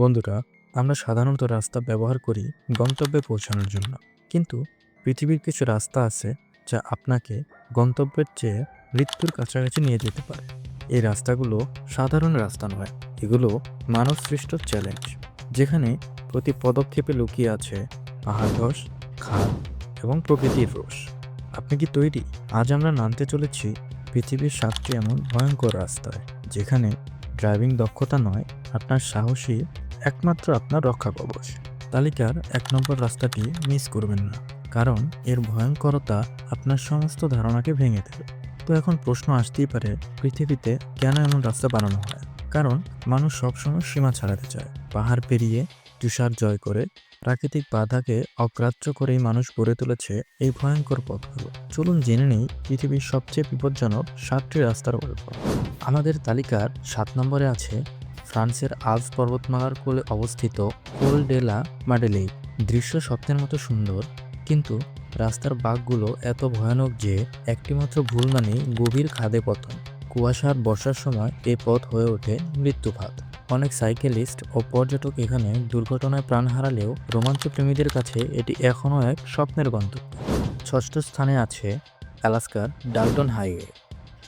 বন্ধুরা, আমরা সাধারণত রাস্তা ব্যবহার করি গন্তব্যে পৌঁছানোর জন্য। কিন্তু পৃথিবীর কিছু রাস্তা আছে যা আপনাকে গন্তব্যের চেয়ে মৃত্যুর কাছাকাছি নিয়ে যেতে পারে। এই রাস্তাগুলো সাধারণ রাস্তা নয়, এগুলো মানব সৃষ্ট চ্যালেঞ্জ, যেখানে প্রতি পদক্ষেপে লুকিয়ে আছে পাহাড় ধস, খাল এবং প্রকৃতির রোষ আপনি কি তৈরি? আজ আমরা নামতে চলেছি পৃথিবীর সাতটি এমন ভয়ঙ্কর রাস্তায়, যেখানে ড্রাইভিং দক্ষতা নয়, আপনার সাহসী একমাত্র আপনার রক্ষা কবচ। তালিকার এক নম্বর রাস্তাটি মিস করবেন না, কারণ এর ভয়ঙ্করতা আপনার সমস্ত ধারণাকে ভেঙে দেবে। তো এখন প্রশ্ন আসতেই পারে, পৃথিবীতে কেন এমন রাস্তা বানানো হয়? কারণ মানুষ সবসময় সীমা ছাড়াতে চায়। পাহাড় পেরিয়ে তুষার জয় করে প্রাকৃতিক বাধাকে অগ্রাহ্য করেই মানুষ গড়ে তুলেছে এই ভয়ঙ্কর পথগুলো। চলুন জেনে নেই পৃথিবীর সবচেয়ে বিপজ্জনক সাতটি রাস্তার গল্প। আমাদের তালিকার সাত নম্বরে আছে ফ্রান্সের আলস পর্বতমালার কোলে অবস্থিত কোল ডেলা মাডেলেই দৃশ্য স্বপ্নের মতো সুন্দর, কিন্তু রাস্তার বাঘগুলো এত ভয়ানক যে একটিমাত্র ভুল মানেই গভীর খাদে পতন। কুয়াশার বর্ষার সময় এ পথ হয়ে ওঠে মৃত্যুফাত অনেক সাইকেলিস্ট ও পর্যটক এখানে দুর্ঘটনায় প্রাণ হারালেও রোমাঞ্চ প্রেমীদের কাছে এটি এখনও এক স্বপ্নের গন্তব্য ষষ্ঠ স্থানে আছে অ্যালাস্কার ডাল্টন হাইওয়ে।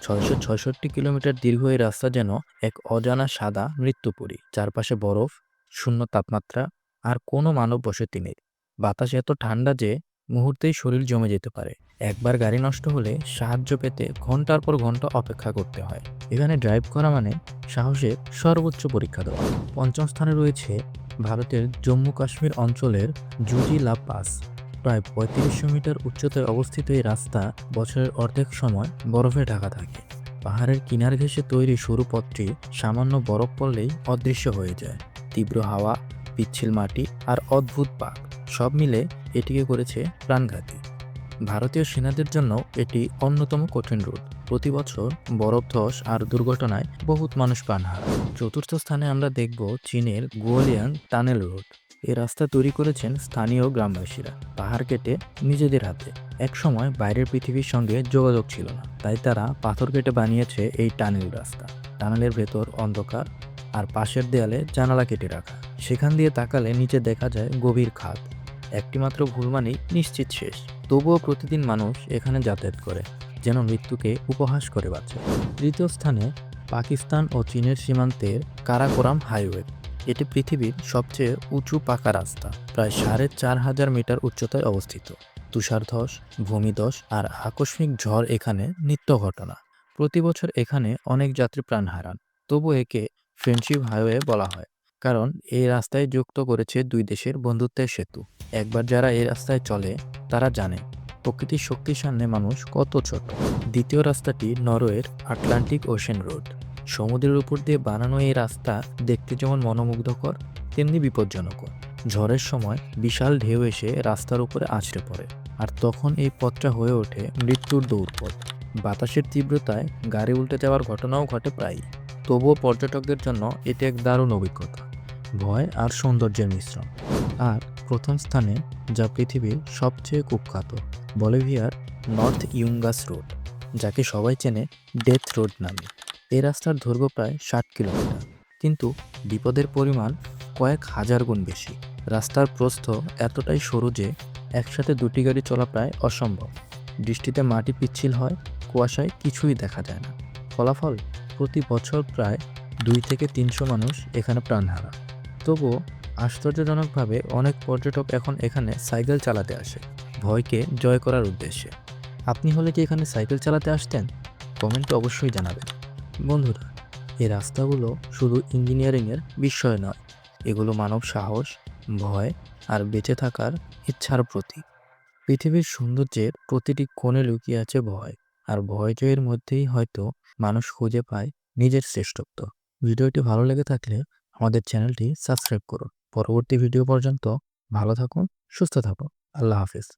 ছয়শো ছয়ষট্টি কিলোমিটার দীর্ঘ এই রাস্তা যেন এক অজানা সাদা মৃত্যুপুরী। চারপাশে বরফ, শূন্য তাপমাত্রা আর কোনো মানব বসতি নেই। বাতাস এত ঠান্ডা যে মুহূর্তেই শরীর জমে যেতে পারে। একবার গাড়ি নষ্ট হলে সাহায্য পেতে ঘণ্টার পর ঘণ্টা অপেক্ষা করতে হয়। এখানে ড্রাইভ করা মানে সাহসের সর্বোচ্চ পরীক্ষা দেওয়া। পঞ্চম স্থানে রয়েছে ভারতের জম্মু কাশ্মীর অঞ্চলের জুজিলা পাস প্রায় পঁয়ত্রিশশো মিটার উচ্চতায় অবস্থিত এই রাস্তা বছরের অর্ধেক সময় বরফে ঢাকা থাকে। পাহাড়ের কিনার ঘেঁষে তৈরি সরু পথটি সামান্য বরফ পড়লেই অদৃশ্য হয়ে যায়। তীব্র হাওয়া, পিচ্ছিল মাটি আর অদ্ভুত পাক সব মিলে এটিকে করেছে প্রাণঘাতী। ভারতীয় সেনাদের জন্য এটি অন্যতম কঠিন রুট। প্রতি বছর বরফ ধস আর দুর্ঘটনায় বহুত মানুষ প্রাণ হারায় চতুর্থ স্থানে আমরা দেখব চীনের গোয়ালিয়াং টানেল রোড এই রাস্তা তৈরি করেছেন স্থানীয় গ্রামবাসীরা। পাহাড় কেটে নিজেদের হাতে। একসময় বাইরের পৃথিবীর সঙ্গে যোগাযোগ ছিল না। তাই তারা পাথর কেটে বানিয়েছে এই টানেল রাস্তা। টানেলের ভেতর অন্ধকার আর পাশের দেয়ালে জানালা কেটে রাখা। সেখান দিয়ে তাকালে নিচে দেখা যায় গভীর খাদ। একটিমাত্র ভুল মানেই নিশ্চিত শেষ। তবুও প্রতিদিন মানুষ এখানে যাতায়াত করে, যেন মৃত্যুকে উপহাস করে বাঁচে। তৃতীয় স্থানে পাকিস্তান ও চীনের সীমান্তের কারাকোরাম হাইওয়ে। এটি পৃথিবীর সবচেয়ে উঁচু পাকা রাস্তা, প্রায় সাড়ে চার হাজার মিটার উচ্চতায় অবস্থিত। তুষারধস, ভূমিধস আর আকস্মিক ঝড় এখানে নিত্য ঘটনা। প্রতি বছর এখানে অনেক যাত্রী প্রাণ হারান, তবু একে ফ্রেন্ডশিপ হাইওয়ে বলা হয়, কারণ এই রাস্তায় যুক্ত করেছে দুই দেশের বন্ধুত্বের সেতু। একবার যারা এই রাস্তায় চলে, তারা জানে প্রকৃতির শক্তির সামনে মানুষ কত ছোট। দ্বিতীয় রাস্তাটি নরওয়ের আটলান্টিক ওশেন রোড। সমুদ্রের উপর দিয়ে বানানো এই রাস্তা দেখতে যেমন মনোমুগ্ধকর, তেমনি বিপজ্জনকও। ঝড়ের সময় বিশাল ঢেউ এসে রাস্তার উপরে আছড়ে পড়ে আর তখন এই পথটা হয়ে ওঠে মৃত্যুর দৌড়পথ। বাতাসের তীব্রতায় গাড়ি উল্টে যাওয়ার ঘটনাও ঘটে প্রায়ই। তবুও পর্যটকদের জন্য এটি এক দারুণ অভিজ্ঞতা। ভয় আর সৌন্দর্যের মিশ্রণ। আর প্রথম স্থানে যা পৃথিবীর সবচেয়ে কুখ্যাত বলিভিয়ার নর্থ ইউঙ্গাস রোড, যাকে সবাই চেনে ডেথ রোড নামে। এই রাস্তার দৈর্ঘ্য প্রায় ষাট কিলোমিটার। কিন্তু বিপদের পরিমাণ কয়েক হাজার গুণ বেশি। রাস্তার প্রস্থ এতটাই সরু যে একসাথে দুটি গাড়ি চলা প্রায় অসম্ভব। বৃষ্টিতে মাটি পিচ্ছিল হয়, কুয়াশায় কিছুই দেখা যায় না। ফলাফল, প্রতি বছর প্রায় দুই থেকে তিনশো মানুষ এখানে প্রাণ হারায় তবুও আশ্চর্যজনকভাবে অনেক পর্যটক এখন এখানে সাইকেল চালাতে আসে। ভয়কে জয় করার উদ্দেশ্যে। আপনি হলে কি এখানে সাইকেল চালাতে আসতেন? কমেন্টে অবশ্যই জানাবেন। বন্ধুরা, এই রাস্তাগুলো শুধু ইঞ্জিনিয়ারিংয়ের বিষয় নয়। এগুলো মানব সাহস, ভয় আর বেঁচে থাকার ইচ্ছার প্রতীক। পৃথিবীর সৌন্দর্যের প্রতিটি কোণে লুকিয়ে আছে ভয়, আর ভয় জয়ের মধ্যেই হয়তো মানুষ খুঁজে পায় নিজের শ্রেষ্ঠত্ব। ভিডিওটি ভালো লেগে থাকলে আমাদের চ্যানেলটি সাবস্ক্রাইব করুন। পরবর্তী ভিডিও পর্যন্ত ভালো থাকুন, সুস্থ থাকুন। আল্লাহ হাফিজ।